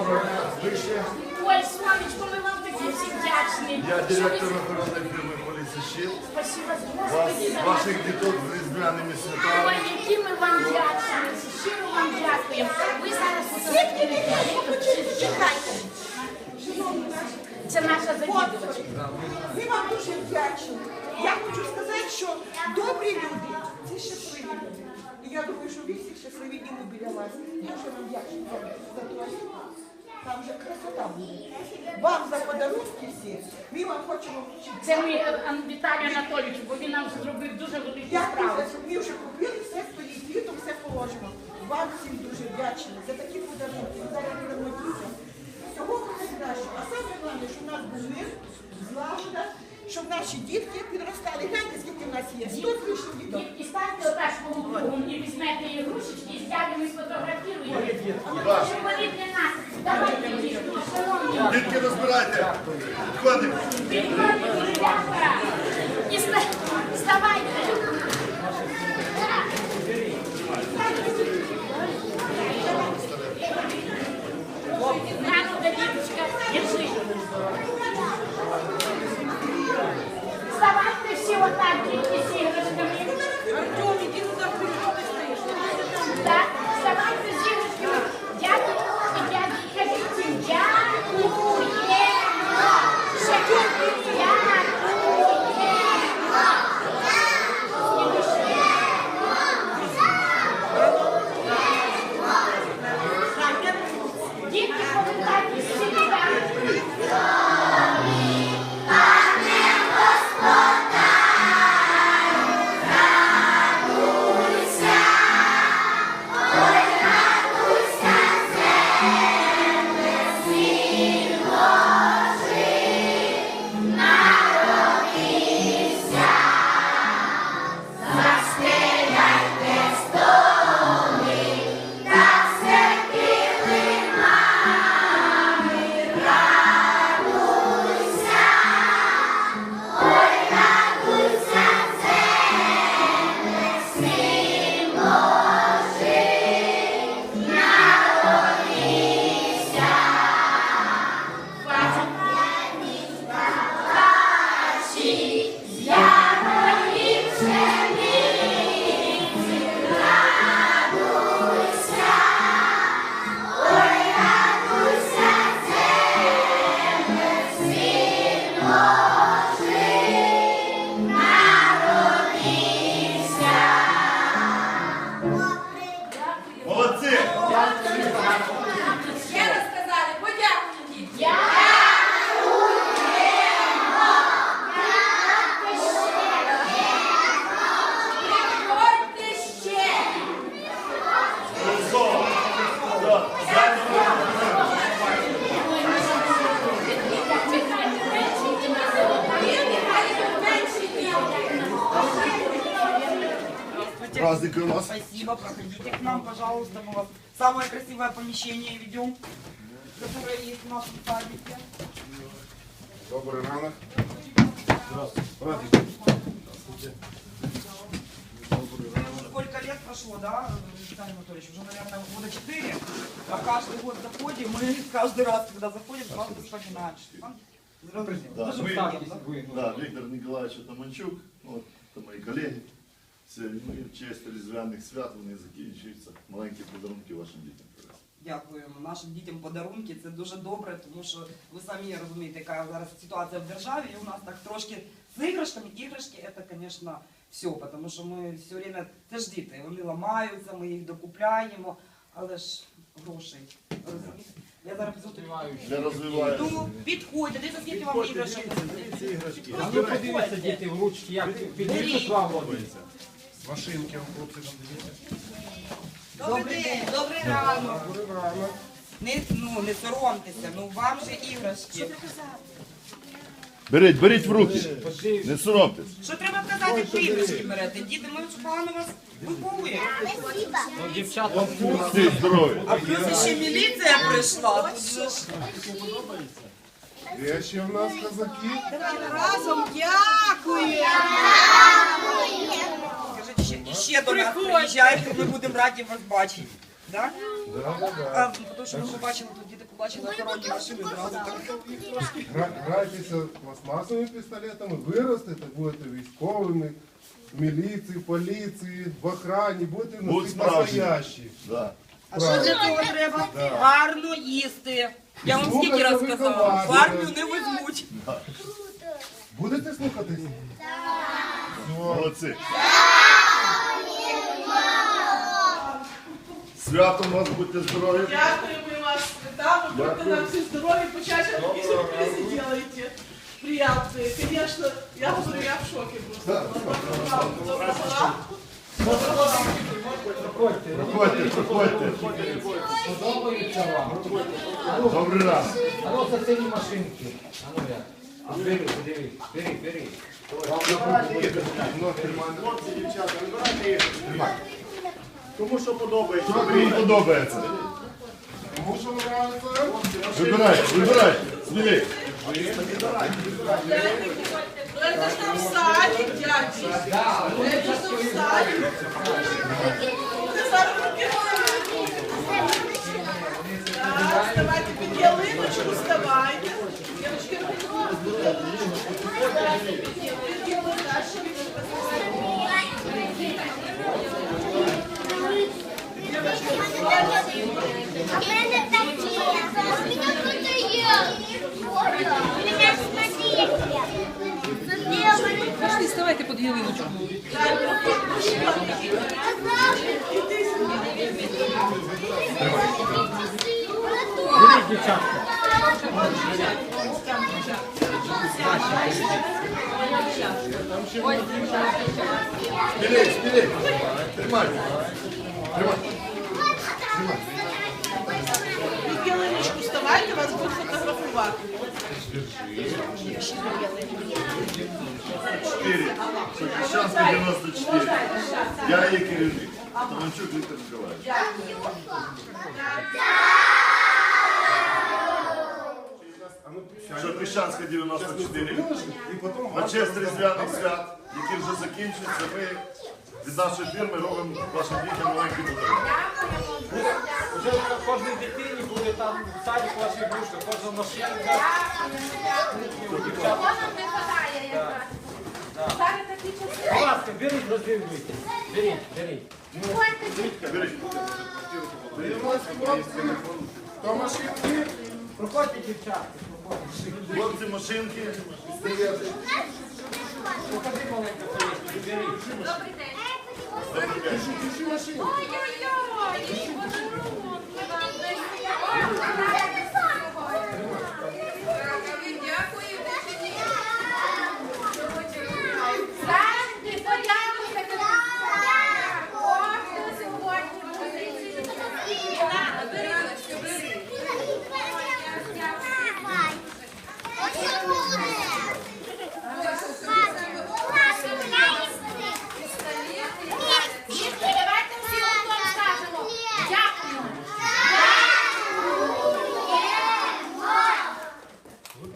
Дня, вище. Ой, сонечко, ми вам такі всі вдячні. Я директор охорони фірми Поліція Щит. Спасибо, Господи, за ваших діток з різдвяними святами. Ой, які ми вам вдячні. Щиро вам дякуємо. Ви зараз ви Чекайте. Це наша завідувачка. Ми вам дуже вдячні. Я хочу сказати, що добрі люди це щасливі люди. І я думаю, що ви всі щасливі і ми біля вас. Дуже вам вдячні за, освіту. Там вже красота буде. Вам за подарунки всі. Ми вам хочемо вручити. Це ми е, Ан- Віталію Анатолійовичу, бо він нам зробив дуже велику Дякую, справу. за що ми вже купили, все стоїть, квітом все положено. Вам всім дуже вдячні за такі подарунки. Зараз будемо дітям. Всього найкращого. А саме головне, щоб у нас був мир, злагода, щоб наші дітки підростали. Гляньте, скільки в нас є. Сто лишнім діток. І, і станьте отак кругом і візьмете ігрушечки, і з дядями сфотографіруєте. Щоб вони Праздники у нас. Спасибо, проходите к нам, пожалуйста. Мы вас в самое красивое помещение ведем, которое есть в нашем садике. Добрий ранок. Сколько лет прошло, да, Виталий Анатольевич? Уже, наверное, года четыре. А каждый год заходим, мы каждый раз, когда заходим, сразу вспоминаем. что там Да, Дуже ми- приємно. Да, Віктор Ніколаєвич Атаманчук, от, це мої колеги. Це ну, і в честь різдвяних свят вони закінчуються. Маленькі подарунки вашим дітям. Дякуємо нашим дітям подарунки. Це дуже добре, тому що ви самі розумієте, яка зараз ситуація в державі, і у нас так трошки з іграшками. Іграшки це, звісно, все, тому що ми все время це ж діти, вони ламаються, ми їх докупляємо, але ж грошей. Розумієте? Я зараз піду тут. Для розвиваю. Підходьте, дивіться, скільки вам іграшок. А ви подивіться, діти, в ручки, як підійшли слава Машинки, хлопці там дивіться. Добрий день, добрий ранок. Не, ну, не соромтеся, ну вам же іграшки. Беріть, беріть в руки. Не соромтесь. Що треба казати, як іграшки берете? Діти, ми ж погано вас виховуємо. Ну, дівчата, Всі здорові. А плюс ще міліція прийшла. Тут же ж Є ще в нас козаки. Разом дякуємо. Ще, до нас приїжджайте, ми будемо раді вас бачити. Да? А, тому що ми побачили, тут діти побачили охоронні машини, зразу. Гра- Грайтеся пластмасовими пістолетами, виростете, будете військовими, в міліції, поліції, в охрані, будете справжні. настоящі. Да. А що для цього треба? Гарно їсти. Я вам скільки раз сказала, в виховати. армію не візьмуть. Будете слухатись? Молодці. Святом вас будьте здорові. Дякуємо вас, да, вы будете нам все здоровья, почаще такие сюрпризы делаете. Приятные. Конечно, я говорю, я в шоке просто. Доброго Проходьте. Проходьте, проходьте. Подобається вам? Добрий ранок. А ну це сині машинки. А ну як? А бери, подивись, бери, бери. Хлопці, дівчата, вибирайте їх. Кому що подобається. Що кому подобається. Кому що нравиться? Вибирайте, вибирайте. Смілей. Ну это ж там садик, дядя. Это ж там садик. Ты зараз руки Да, вставайте під ялиночку, вставайте. Девочки, руки Під ялиночку. А в Пошли, вставайте під ялиночку. Смілей. Тримайте. Під ялиночку вставайте, вас будуть фотографувати. 4. Хрещанська 94. Я її керівник. Таманчук Віктор Миколаївич. Що Хрещанська 94. І потім На честь різдвяних свят, які вже закінчуються, ми від нашої фірми робимо вашим дітям маленький подарунок. Вже кожній дитині буде там в садик ваші грушки, кожна машинка. Дівчата, будь ласка, беріть, роздивлюйтесь. Беріть, беріть. Беріть. Хто машинки? Проходьте, дівчатка. Хлопці, машинки. Покажи маленька беріть. Добрий день. Ой-ой-ой!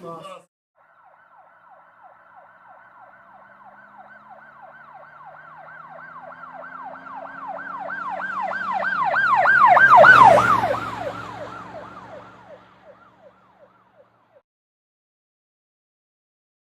lost.